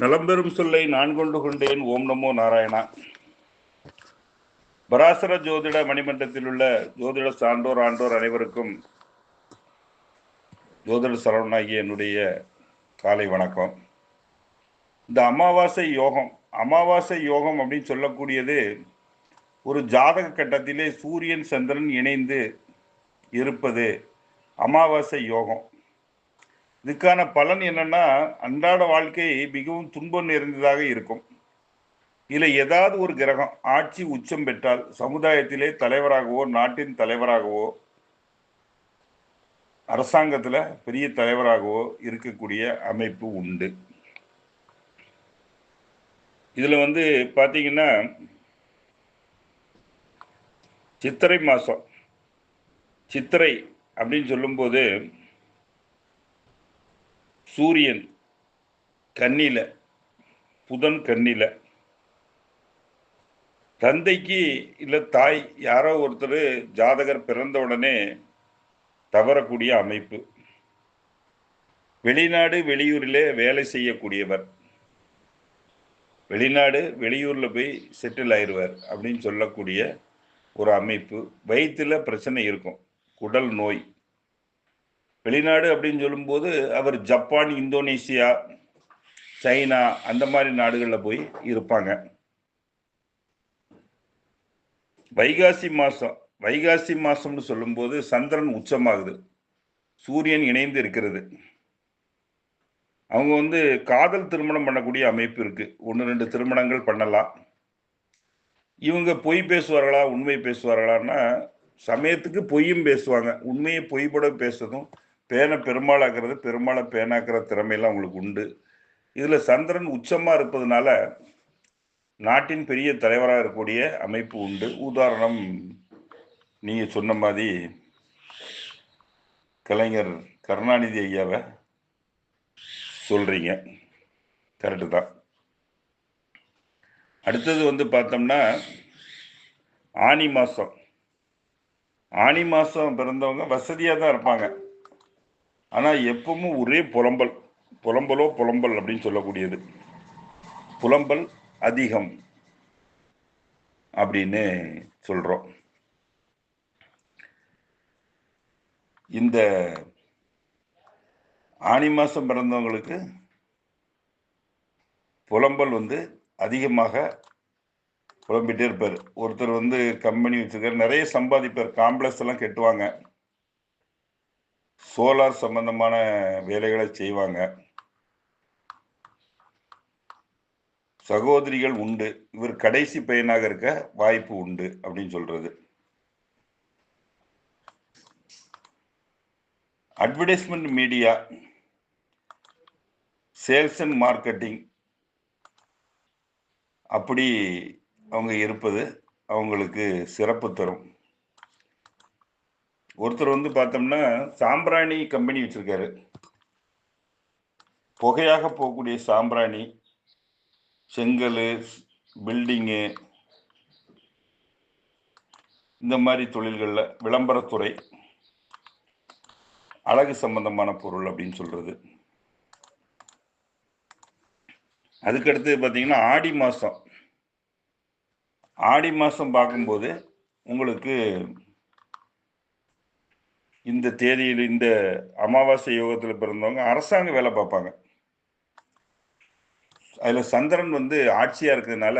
நலம்பெரும் சொல்லை நான் கொண்டு கொண்டேன். ஓம் நமோ நாராயணா. பராசர ஜோதிட மணிமண்டத்தில் உள்ள ஜோதிட சான்றோர் ஆண்டோர் அனைவருக்கும் ஜோதிட சரவணாகிய என்னுடைய காலை வணக்கம். இந்த அமாவாசை யோகம் அமாவாசை யோகம் அப்படின்னு சொல்லக்கூடியது ஒரு ஜாதக கட்டத்திலே சூரியன் சந்திரன் இணைந்து இருப்பது அமாவாசை யோகம். இதுக்கான பலன் என்னன்னா அன்றாட வாழ்க்கை மிகவும் துன்பம் நிறைந்ததாக இருக்கும். இதில் ஏதாவது ஒரு கிரகம் ஆட்சி உச்சம் பெற்றால் சமுதாயத்திலே தலைவராகவோ நாட்டின் தலைவராகவோ அரசாங்கத்தில் பெரிய தலைவராகவோ இருக்கக்கூடிய அமைப்பு உண்டு. இதில் வந்து பார்த்தீங்கன்னா சித்திரை மாதம் சித்திரை அப்படின்னு சொல்லும்போது சூரியன் கண்ணில புதன் கண்ணில. தந்தைக்கு இல்லை தாய் யாரோ ஒருத்தர் ஜாதகர் பிறந்த உடனே தவறக்கூடிய அமைப்பு. வெளிநாடு வெளியூரிலே வேலை செய்யக்கூடியவர். வெளிநாடு வெளியூரில் போய் செட்டில் ஆயிடுவார் அப்படின்னு சொல்லக்கூடிய ஒரு அமைப்பு. வயிற்றில் பிரச்சனை இருக்கும். குடல் நோய். வெளிநாடு அப்படின்னு சொல்லும்போது அவர் ஜப்பான் இந்தோனேசியா சைனா அந்த மாதிரி நாடுகளில் போய் இருப்பாங்க. வைகாசி மாதம் வைகாசி மாதம்னு சொல்லும்போது சந்திரன் உச்சமாகுது. சூரியன் இணைந்து இருக்கிறது. அவங்க வந்து காதல் திருமணம் பண்ணக்கூடிய அமைப்பு இருக்குது ஒன்று ரெண்டு திருமணங்கள் பண்ணலாம். இவங்க பொய் பேசுவார்களா உண்மை பேசுவார்களான்னா சமயத்துக்கு பொய்யும் பேசுவாங்க. உண்மையை பொய்பட பேசுறதும் பேனை பெருமாளாக்குறது பெருமாளை பேனாக்குற திறமையெல்லாம் அவங்களுக்கு உண்டு. இதில் சந்திரன் உச்சமாக இருப்பதுனால நாட்டின் பெரிய தலைவராக இருக்கக்கூடிய அமைப்பு உண்டு. உதாரணம் நீங்கள் சொன்ன மாதிரி கலைஞர் கருணாநிதி ஐயாவை சொல்கிறீங்க கரெக்டு தான். அடுத்தது வந்து பார்த்தோம்னா ஆனி மாதம் ஆனி மாதம் பிறந்தவங்க வசதியாக தான் இருப்பாங்க. ஆனால் எப்பவும் ஒரே புலம்பல் புலம்பலோ புலம்பல் அப்படின்னு சொல்லக்கூடியது. புலம்பல் அதிகம் அப்படின்னு சொல்கிறோம் இந்த ஆனி மாதம் பிறந்தவங்களுக்கு புலம்பல் வந்து அதிகமாக புலம்பிட்டே இருப்பார். ஒருத்தர் வந்து கம்பெனி வச்சுருக்கார். நிறைய சம்பாதிப்பார். காம்ப்ளெக்ஸ் எல்லாம் கெட்டுவாங்க. சோலார் சம்பந்தமான வேலைகளை செய்வாங்க. சகோதரிகள் உண்டு. இவர் கடைசி பையனாக இருக்க வாய்ப்பு உண்டு அப்படின்னு சொல்றது. Advertisement media sales and marketing அப்படி அவங்க இருப்பது அவங்களுக்கு சிறப்பு தரும். ஒருத்தர் வந்து பார்த்தோம்னா சாம்பிராணி கம்பெனி வச்சிருக்காரு. புகையாக போகக்கூடிய சாம்பிராணி செங்கல் பில்டிங்கு இந்த மாதிரி தொழில்களில் விளம்பரத்துறை அழகு சம்பந்தமான பொருள் அப்படின்னு சொல்கிறது அதுக்கடுத்து பார்த்தீங்கன்னா ஆடி மாதம் ஆடி மாதம் பார்க்கும்போது உங்களுக்கு இந்த தேதியில் இந்த அமாவாசை யோகத்தில் பிறந்தவங்க அரசாங்க வேலை பார்ப்பாங்க. அதில் சந்திரன் வந்து ஆட்சியாக இருக்கிறதுனால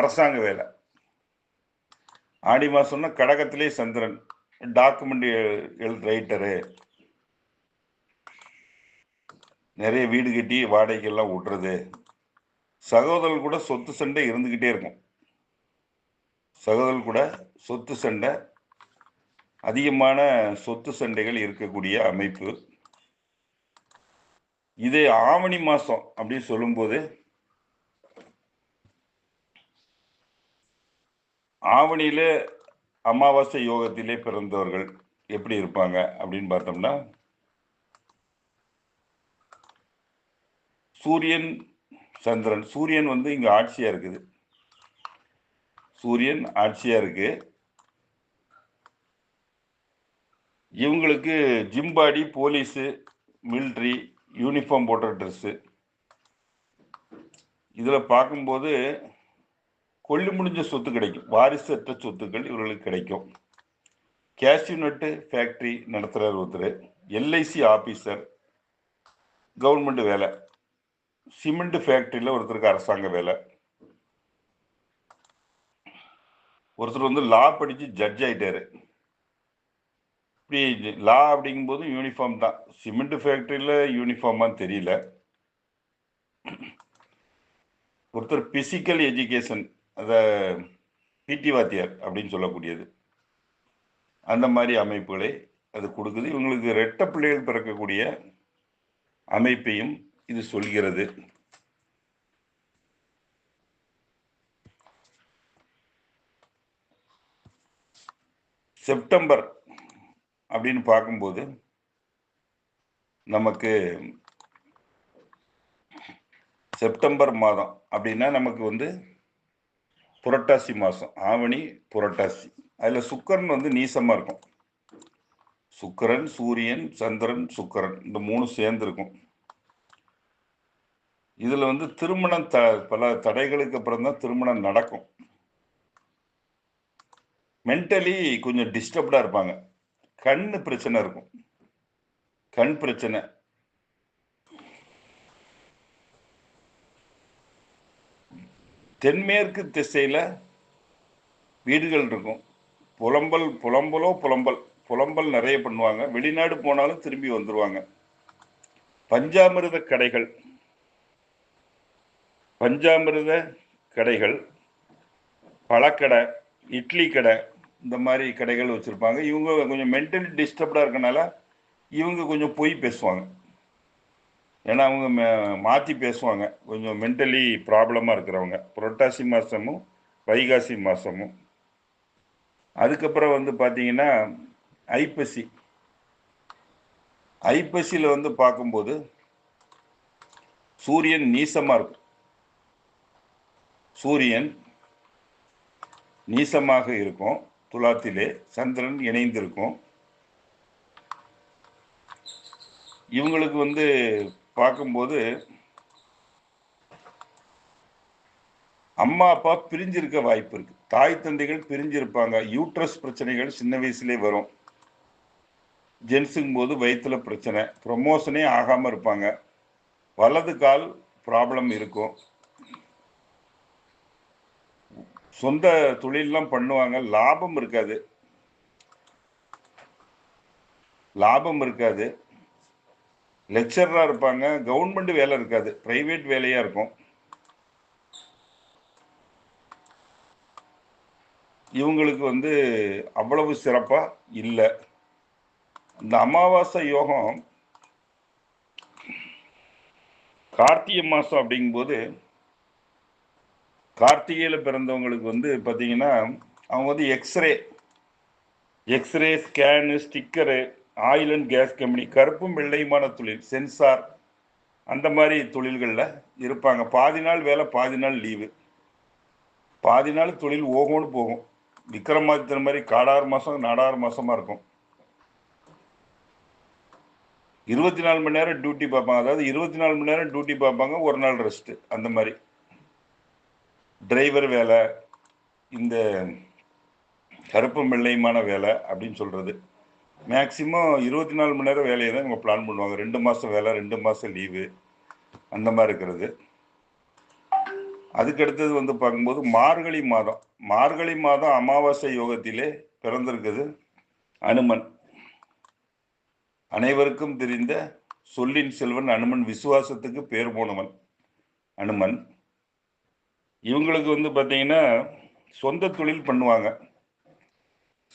அரசாங்க வேலை. ஆடி மாதம்னா கடகத்திலே சந்திரன் டாக்குமெண்ட் ரைட்டரு நிறைய வீடு கட்டி வாடகைக்கெல்லாம் விட்டுறது. சகோதரர் கூட சொத்து சண்டை இருந்துக்கிட்டே இருக்கும். சகோதரர் கூட சொத்து சண்டை அதிகமான சொத்து சண்டைகள் இருக்கக்கூடிய அமைப்பு. இது ஆவணி மாதம் அப்படின்னு சொல்லும்போது ஆவணியில் அமாவாசை யோகத்திலே பிறந்தவர்கள் எப்படி இருப்பாங்க அப்படின்னு பார்த்தோம்னா சூரியன் சந்திரன் சூரியன் வந்து இங்கே ஆட்சியாக இருக்குது. சூரியன் ஆட்சியாக இருக்குது இவங்களுக்கு gym body police military uniform போட்ட ட்ரெஸ்ஸு இதில் பார்க்கும்போது கொல்லி முடிஞ்ச சொத்து கிடைக்கும். வாரிசற்ற சொத்துக்கள் இவர்களுக்கு கிடைக்கும். கேஷ்யூ நட்டு ஃபேக்ட்ரி நடத்துகிறார் ஒருத்தர். எல்ஐசி ஆஃபீஸர் கவர்மெண்ட் வேலை. சிமெண்ட் ஃபேக்ட்ரியில் ஒருத்தருக்கு அரசாங்க வேலை. ஒருத்தர் வந்து லா படித்து ஜட்ஜ் ஆகிட்டார் இப்படி லா அப்படிங்கும்போது யூனிஃபார்ம் தான். சிமெண்ட் ஃபேக்ட்ரியில் யூனிஃபார்மான்னு தெரியல. ஒருத்தர் பிசிக்கல் எஜுகேஷன் அதை பிடி வாத்தியார் அப்படின்னு சொல்லக்கூடியது. அந்த மாதிரி அமைப்புகளை அது கொடுக்குது. இவங்களுக்கு ரெட்ட பிள்ளைகள் பிறக்கக்கூடிய அமைப்பையும் இது சொல்கிறது. செப்டம்பர் அப்படின்னு பார்க்கும்போது நமக்கு செப்டம்பர் மாதம் அப்படின்னா நமக்கு வந்து புரட்டாசி மாதம். ஆவணி புரட்டாசி. அதில் சுக்கரன் வந்து நீசமாக இருக்கும். சுக்கரன் சூரியன் சந்திரன் சுக்கரன். இந்த மூணு சேர்ந்து இருக்கும் இதில் வந்து திருமணம் த பல தடைகளுக்கு அப்புறம் தான் திருமணம் நடக்கும். மென்டலி கொஞ்சம் டிஸ்டர்ப்டாக இருப்பாங்க. கண்ணு பிரச்சனை இருக்கும். கண் பிரச்சனை. தென்மேற்கு திசையில் வீடுகள் இருக்கும். புலம்பல் புலம்பலோ புலம்பல். புலம்பல் நிறைய பண்ணுவாங்க. வெளிநாடு போனாலும் திரும்பி வந்துடுவாங்க பஞ்சாமிர்த கடைகள். பஞ்சாமிரத கடைகள். பழக்கடை இட்லி கடை. இந்த மாதிரி கடைகள் வச்சுருப்பாங்க. இவங்க கொஞ்சம் மென்டலி டிஸ்டர்ப்டாக இருக்கனால இவங்க கொஞ்சம் பொய் பேசுவாங்க. ஏன்னா அவங்க மாற்றி பேசுவாங்க. கொஞ்சம் மென்டலி ப்ராப்ளமாக இருக்கிறவங்க. புரட்டாசி மாதமும் வைகாசி மாதமும் அதுக்கப்புறம் வந்து பார்த்தீங்கன்னா ஐப்பசி. ஐப்பசியில் வந்து பார்க்கும்போது சூரியன் நீசமாக இருக்கும். சூரியன் நீசமாக இருக்கும். துலாத்திலே சந்திரன் இணைந்திருக்கும். இவங்களுக்கு வந்து பார்க்கும்போது அம்மா அப்பா பிரிஞ்சிருக்க வாய்ப்பு இருக்கு. தாய் தந்தைகள் பிரிஞ்சிருப்பாங்க. யூட்ரஸ் பிரச்சனைகள் சின்ன வயசுலேயே வரும். ஜென்ஸுங்கும் போது வயிற்றுல பிரச்சனை. ப்ரொமோஷனே ஆகாமல் இருப்பாங்க. வலது கால் ப்ராப்ளம் இருக்கும். சொந்த தொழிலெலாம் பண்ணுவாங்க. லாபம் இருக்காது. லாபம் இருக்காது. லெக்சராக இருப்பாங்க. கவர்மெண்ட் வேலை இருக்காது. ப்ரைவேட் வேலையாக இருக்கும். இவங்களுக்கு வந்து அவ்வளவு சிறப்பாக இல்லை. இந்த அமாவாசை யோகம் கார்த்திகை மாதம் அப்படிங்கும்போது கார்த்திகையில் பிறந்தவங்களுக்கு வந்து பார்த்தீங்கன்னா அவங்க வந்து x-ray x-ray scan sticker oil and gas company கருப்பும் வெள்ளையுமான தொழில் சென்சார் அந்த மாதிரி தொழில்களில் இருப்பாங்க. பாதி நாள் வேலை பாதி நாள் லீவு பாதி நாள் தொழில் ஓகோன்னு போகும். விக்ரமாதித்தன் மாதிரி காடாறு மாதம் நாடாறு மாதமாக இருக்கும். இருபத்தி நாலு மணி நேரம் டியூட்டி பார்ப்பாங்க. அதாவது இருபத்தி நாலு மணி நேரம் டியூட்டி பார்ப்பாங்க ஒரு நாள் ரெஸ்ட்டு அந்த மாதிரி. டிரைவர் வேலை இந்த கருப்பு வெள்ளையுமான வேலை அப்படின்னு சொல்கிறது மேக்சிமம் இருபத்தி நாலு மணி நேரம் வேலையை தான் இவங்க பிளான் பண்ணுவாங்க. ரெண்டு மாதம் வேலை ரெண்டு மாதம் லீவு அந்த மாதிரி இருக்கிறது. அதுக்கடுத்தது வந்து பார்க்கும்போது மார்கழி மாதம். மார்கழி மாதம் அமாவாசை யோகத்திலே பிறந்திருக்குது அனுமன். அனைவருக்கும் தெரிந்த சொல்லின் செல்வன் அனுமன். விசுவாசத்துக்கு பேர் போனவன் அனுமன். இவங்களுக்கு வந்து பார்த்தீங்கன்னா சொந்த தொழில் பண்ணுவாங்க.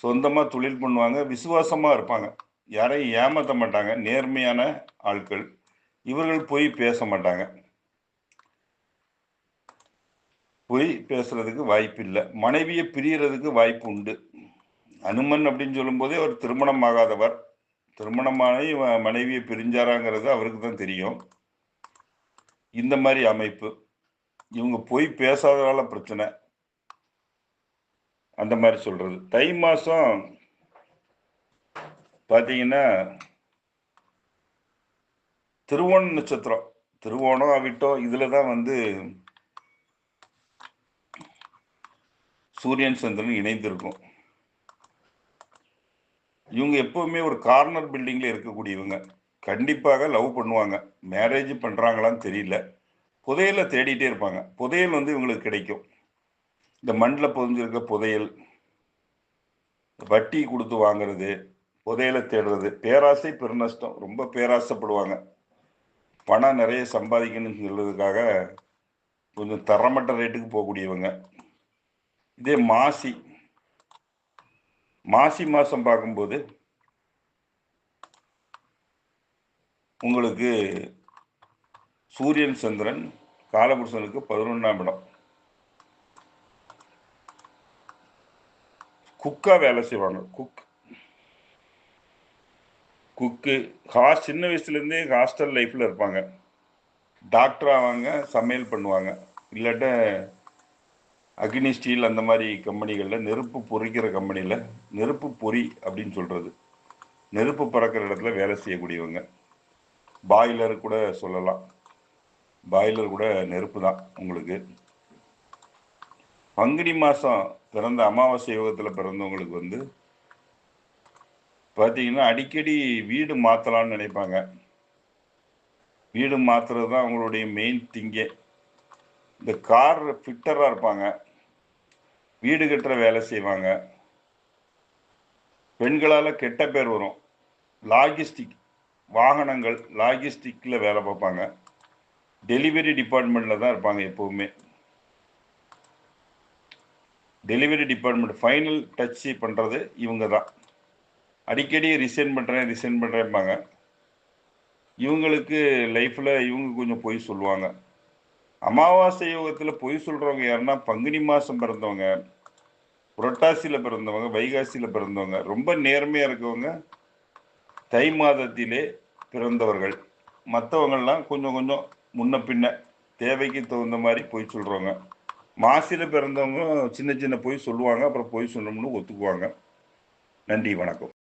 சொந்தமாக தொழில் பண்ணுவாங்க விசுவாசமாக இருப்பாங்க. யாரையும் ஏமாற்ற மாட்டாங்க நேர்மையான ஆட்கள். இவர்கள் போய் பேச மாட்டாங்க. போய் பேசுறதுக்கு வாய்ப்பு இல்லை மனைவியை பிரியறதுக்கு வாய்ப்பு உண்டு. அனுமன் அப்படின்னு சொல்லும்போதே அவர் திருமணம் ஆகாதவர். திருமணமானி மனைவியை பிரிஞ்சாராங்கிறது அவருக்கு தான் தெரியும். இந்த மாதிரி அமைப்பு. இவங்க போய் பேசாததால பிரச்சனை. அந்த மாதிரி சொல்றது. தை மாசம் பார்த்தீங்கன்னா திருவோண நட்சத்திரம். திருவோணம் அவிட்டோம் இதில் தான் வந்து சூரியன் சந்திரன் இணைந்திருக்கும். இவங்க எப்பவுமே ஒரு கார்னர் பில்டிங்கில் இருக்கக்கூடியவங்க. கண்டிப்பாக லவ் பண்ணுவாங்க. மேரேஜ் பண்ணுறாங்களான்னு தெரியல. புதையலை தேடிட்டே இருப்பாங்க. புதையல் வந்து இவங்களுக்கு கிடைக்கும். இந்த மண்ணில் புதைஞ்சிருக்க புதையல் வட்டி கொடுத்து வாங்குறது புதையலை தேடுறது பேராசை பெருநஷ்டம் ரொம்ப பேராசைப்படுவாங்க. பணம் நிறைய சம்பாதிக்கணும்னு சொல்றதுக்காக கொஞ்சம் தரமட்ட ரேட்டுக்கு போகக்கூடியவங்க. இதே மாசி மாசி மாதம் பார்க்கும்போது உங்களுக்கு சூரியன் சந்திரன் காலபுருஷனுக்கு பதினொன்றாம் இடம். குக்கா வேலை செய்வாங்க. குக். குக்கு. ஹாஸ் சின்ன வயசுலேருந்தே ஹாஸ்டல் லைஃப்பில் இருப்பாங்க. டாக்டர் ஆவாங்க சமையல் பண்ணுவாங்க. இல்லாட்ட அக்னி ஸ்டீல் அந்த மாதிரி கம்பெனிகளில் நெருப்பு பொறிக்கிற கம்பெனியில் நெருப்பு பொறி அப்படின்னு சொல்கிறது நெருப்பு பறக்கிற இடத்துல வேலை செய்யக்கூடியவங்க. பாய்லர் கூட சொல்லலாம். பாய்லர் கூட நெருப்பு தான் உங்களுக்கு. பங்குனி மாதம் பிறந்த அமாவாசை யோகத்தில் பிறந்தவங்களுக்கு வந்து பார்த்தீங்கன்னா அடிக்கடி வீடு மாற்றலாம்னு நினைப்பாங்க. வீடு மாற்றுறது தான் அவங்களுடைய மெயின் திங்கே இந்த கார் ஃபிட்டராக இருப்பாங்க. வீடு கட்டுற வேலை செய்வாங்க. பெண்களால் கெட்ட பேர் வரும். லாஜிஸ்டிக் வாகனங்கள் லாஜிஸ்டிக்கில் வேலை பார்ப்பாங்க. டெலிவரி டிபார்ட்மெண்ட்டில் தான் இருப்பாங்க எப்போவுமே. டெலிவரி டிபார்ட்மெண்ட் ஃபைனல் டச் பண்ணுறது இவங்க தான். அடிக்கடி ரிசைன் பண்ணுறேன் ரிசைன் பண்ணுறேன்பாங்க இவங்களுக்கு லைஃப்பில் இவங்க கொஞ்சம் பொய் சொல்லுவாங்க. அமாவாசை யோகத்தில் பொய் சொல்கிறவங்க யாருன்னா பங்குனி மாதம் பிறந்தவங்க புரட்டாசியில் பிறந்தவங்க வைகாசியில் பிறந்தவங்க ரொம்ப நேர்மையாக இருக்கவங்க தை மாதத்திலே பிறந்தவர்கள். மற்றவங்கள்லாம் கொஞ்சம் கொஞ்சம் முன்ன பின்ன தேவைக்கு தகுந்த மாதிரி பொய் சொல்கிறவங்க மாசியில் பிறந்தவங்க சின்ன சின்ன பொய் சொல்லுவாங்க அப்புறம் பொய் சொன்னோம்னு ஒத்துக்குவாங்க. நன்றி வணக்கம்.